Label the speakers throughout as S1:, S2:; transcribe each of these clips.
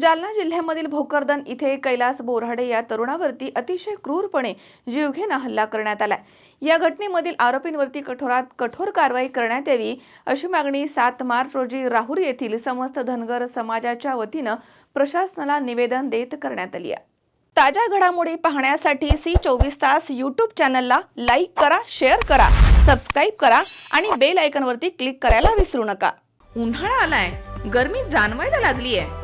S1: जालना जिल्ह्यामधील भोकरदन इथे कैलास बोराडे या तरुणावरती अतिशय क्रूरपणे जीवघेणा हल्ला करण्यात आला या घटनेमधील आरोपींवरती कठोरात कठोर कारवाई करण्यात यावी अशी मागणी सात मार्च रोजी राहुरी येथील समस्त धनगर समाजाच्या वतीनं प्रशासनाला निवेदन देत करण्यात आली आहे. ताज्या घडामोडी पाहण्यासाठी सी चोवीस तास यूट्यूब चॅनलला लाईक करा शेअर करा सबस्क्राईब करा आणि बेल आयकनवरती क्लिक करायला विसरू नका. उन्हाळा आलाय. गर्मी जाणवायला लागली आहे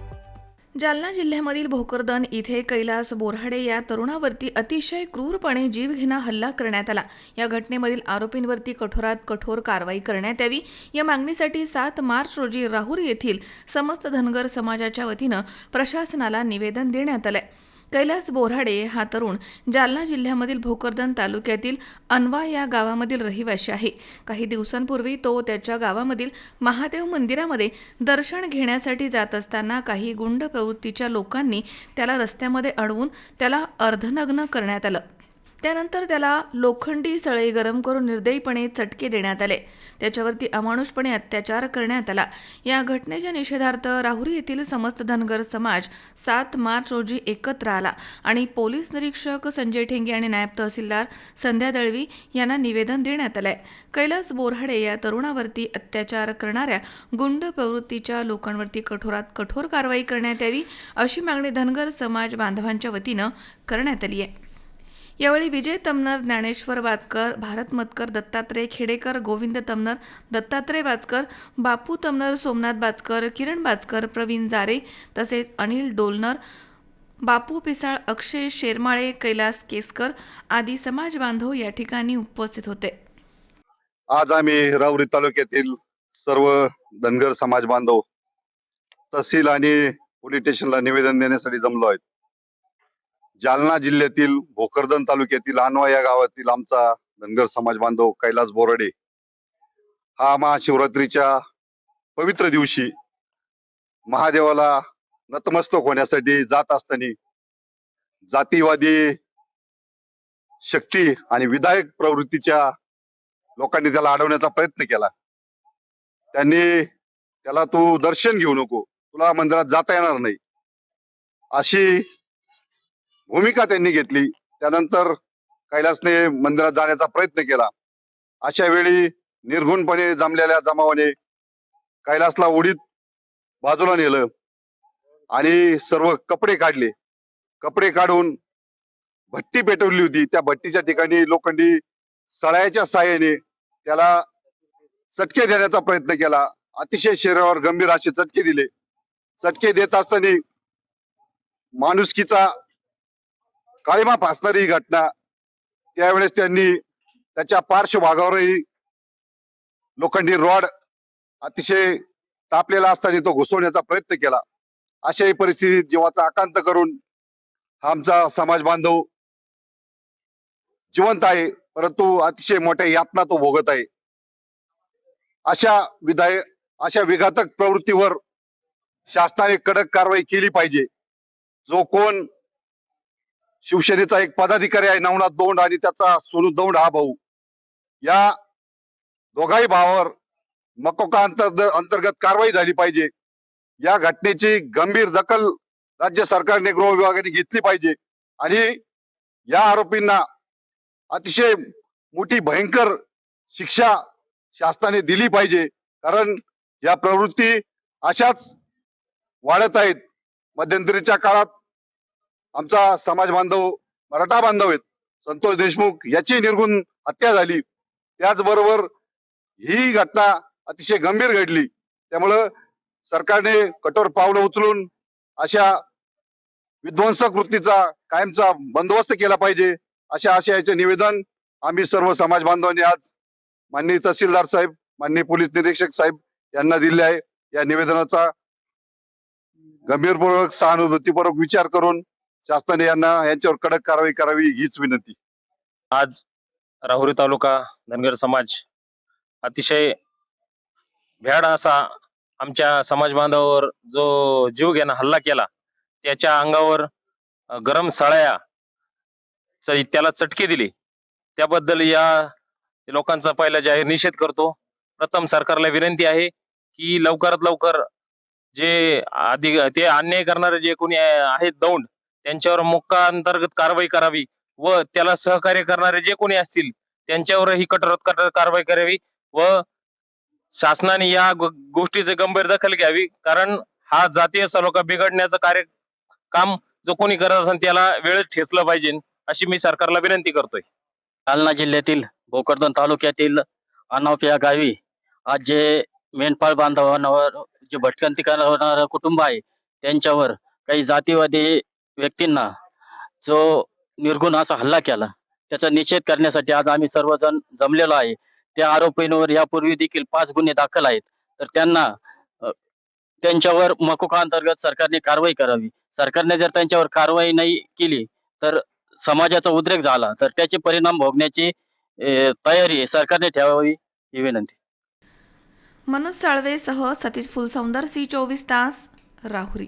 S1: जालना जिल्ह्यामधील भोकरदन इथे कैलास बोराडे या तरुणावरती अतिशय क्रूरपणे जीवघेणा हल्ला करण्यात आला. या घटनेमधील आरोपींवरती कठोरात कठोर कारवाई करण्यात यावी. या मागणीसाठी सात मार्च रोजी राहूर येथील समस्त धनगर समाजाच्या वतीनं प्रशासनाला निवेदन देण्यात आलं आहे कैलास बोराडे हा तरुण जालना जिल्ह्यामधील भोकरदन तालुक्यातील अनवा या गावामधील रहिवासी आहे. काही दिवसांपूर्वी तो त्याच्या गावामधील महादेव मंदिरामध्ये दर्शन घेण्यासाठी जात असताना काही गुंड प्रवृत्तीच्या लोकांनी त्याला रस्त्यामध्ये अडवून त्याला अर्धनग्न करण्यात आलं. त्यानंतर त्याला लोखंडी सळई गरम करून निर्दयीपणे चटके देण्यात आले. त्याच्यावरती अमानुषपणे अत्याचार करण्यात आला. या घटनेच्या निषेधार्थ राहुरी येथील समस्त धनगर समाज सात मार्च रोजी एकत्र आला आणि पोलीस निरीक्षक संजय ठेंगे आणि नायब तहसीलदार संध्या दळवी यांना निवेदन देण्यात आलंय. कैलास बोराडे या तरुणावरती अत्याचार करणाऱ्या गुंड प्रवृत्तीच्या लोकांवरती कठोरात कठोर कारवाई करण्यात यावी अशी मागणी धनगर समाज बांधवांच्या वतीनं करण्यात आली आहे. यावेळी विजय तमनर ज्ञानेश्वर वाचकर भारत मतकर दत्तात्रय खेडेकर गोविंद तमनर दत्तात्रय वाचकर बापू तमनर सोमनाथ बाचकर किरण बाचकर प्रवीण जारे तसेच अनिल डोलनर बापू पिसाळ अक्षय शेरमाळे कैलास केसकर आदी समाज बांधव या ठिकाणी उपस्थित होते.
S2: आज आम्ही राऊरी तालुक्यातील सर्व धनगर समाज बांधव तहसील आणि पोलीस स्टेशनला निवेदन देण्यासाठी जमलो आहेत. जालना जिल्ह्यातील भोकरदन तालुक्यातील अनवा या गावातील आमचा धनगर समाज बांधव कैलास बोराडे हा महाशिवरात्रीच्या पवित्र दिवशी महादेवाला नतमस्तक होण्यासाठी जात असताना जातीवादी शक्ती आणि विधायक प्रवृत्तीच्या लोकांनी त्याला अडवण्याचा प्रयत्न केला. त्यांनी त्याला तू दर्शन घेऊ नको. तुला मंदिरात जाता येणार नाही. अशी भूमिका त्यांनी घेतली. त्यानंतर कैलासने मंदिरात जाण्याचा प्रयत्न केला. अशा वेळी निर्घुणपणे जमलेल्या जमावाने कैलासला उडीत बाजूला नेलं आणि सर्व कपडे काढले. कपडे काढून भट्टी पेटवली होती. त्या भट्टीच्या ठिकाणी लोखंडी सळाच्या साह्याने त्याला चटके देण्याचा प्रयत्न केला. अतिशय शरीरावर गंभीर असे चटके दिले. चटके देत असताना माणुसकीचा काळीमा फासणारी ही घटना त्यावेळेस त्यांनी त्याच्या पार्श्वभागावरही लोखंडी रॉड अतिशय तापलेला असताना तो घुसवण्याचा प्रयत्न केला. अशाही परिस्थितीत जीवाचा आकांत करून आमचा समाज बांधव जिवंत आहे परंतु अतिशय मोठ्या यातना तो भोगत आहे. अशा विधाय अशा विघातक प्रवृत्तीवर शासनाने कडक कारवाई केली पाहिजे. जो कोण शिवसेनेचा एक पदाधिकारी आहे नवनाथ दौंड आणि त्याचा सोनू दौंड हा भाऊ. या दोघाही भावावर मकोका अंतर अंतर्गत कारवाई झाली पाहिजे? या घटनेची गंभीर दखल राज्य सरकारने गृह विभागाने घेतली पाहिजे. आणि या आरोपींना अतिशय मोठी भयंकर शिक्षा शासनाने दिली पाहिजे. कारण या प्रवृत्ती अशाच वाढत आहेत. मध्यंतरीच्या काळात आमचा समाज बांधव मराठा बांधव आहेत. संतोष देशमुख याची निर्गुण हत्या झाली. त्याचबरोबर ही घटना अतिशय गंभीर घडली. त्यामुळं सरकारने कठोर पावलं उचलून अशा विध्वंसक वृत्तीचा कायमचा बंदोबस्त केला पाहिजे अशा आशयाचे निवेदन आम्ही सर्व समाज बांधवांनी आज माननीय तहसीलदार साहेब माननीय पोलीस निरीक्षक साहेब यांना दिले आहे. या निवेदनाचा गंभीरपूर्वक सहानुभूतीपूर्वक विचार करून शासनाने यांना यांच्यावर कडक कारवाई करावी हीच विनंती.
S3: आज राहुरी तालुका धनगर समाज अतिशय भ्याड असा आमच्या समाज बांधवावर जो जीव घेणं हल्ला केला त्याच्या अंगावर गरम साळ्या त्याला चटके दिली. त्याबद्दल या लोकांचा पहिला जाहीर निषेध करतो. प्रथम सरकारला विनंती आहे की लवकरात लवकर जे आधी ते अन्याय करणारे जे कोणी आहेत दौंड त्यांच्यावर मोक्का अंतर्गत कारवाई करावी व त्याला सहकार्य करणारे जे कोणी असतील त्यांच्यावरही कठोरात कठोर कारवाई करावी व शासनाने या गोष्टीचे गोष्टीची गंभीर दखल घ्यावी. कारण हा जातीय सलोखा बिघडण्याचं कार्य काम जो कोणी करत असेल त्याला वेळेत ठेचलं पाहिजे. अशी मी सरकारला विनंती करतोय.
S4: जालना जिल्ह्यातील भोकरदन तालुक्यातील अनावक या गावी आज जे मेंढपाळ बांधवांवर जे भटकंती करणार कुटुंब आहे त्यांच्यावर काही जातीवादी व्यक्तींना जो निर्गुण असा हल्ला केला त्याचा निषेध करण्यासाठी आज आम्ही सर्वजण जमलेलो आहे. त्या आरोपींवर यापूर्वी देखील पाच गुन्हे दाखल आहेत. तर त्यांना त्यांच्यावर मकोका अंतर्गत सरकारने कारवाई करावी. सरकारने जर त्यांच्यावर कारवाई नाही केली तर समाजाचा उद्रेक झाला. तर त्याचे परिणाम भोगण्याची तयारी सरकारने ठेवावी ही विनंती.
S1: मनोज साळवेसह सतीश फुलसौंदर सी चोवीस तास राहुरी.